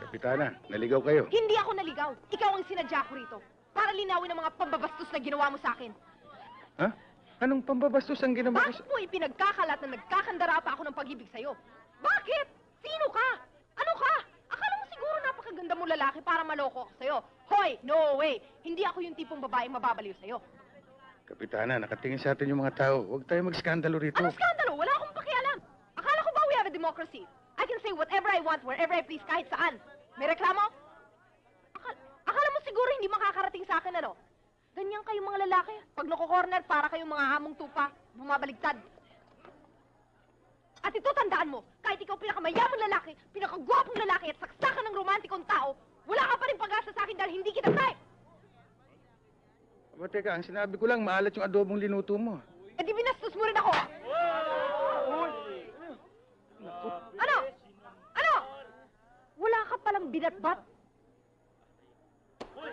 Kapitana, naligaw kayo. Hindi ako naligaw. Ikaw ang sinadya ko rito. Para linawin ang mga pambabastos na ginawa mo sa akin. Ha? Anong pambabastos ang ginawa ko Bakit sa... mo ipinagkakalat na nagkakandara pa ako ng pag-ibig sa'yo? Bakit? Sino ka? Ano ka? Akala mo siguro napakaganda mo lalaki para maloko ako sa'yo. Hoy, no way! Hindi ako yung tipong babaeng mababaliw sa'yo. Kapitana, nakatingin sa atin yung mga tao. Huwag tayo magskandalo rito. Ano skandalo? Wala akong pakialam. Akala ko ba we have a democracy? I want, wherever I please, kahit saan. May reklamo? Akala, akala mo siguro hindi makakarating sa akin, ano? Ganyan kayong mga lalaki. Pag nako-corner, para kayong mga hamong tupa, bumabaligtad. At ito, tandaan mo, kahit ikaw pinakamayamang lalaki, pinakagwapong lalaki at saksakan ng romantikong tao, wala ka pa rin pag-asa sa akin dahil hindi kita type. Aba, teka, ang sinabi ko lang, maalat yung adobong linuto mo. palang binatbat. Uy!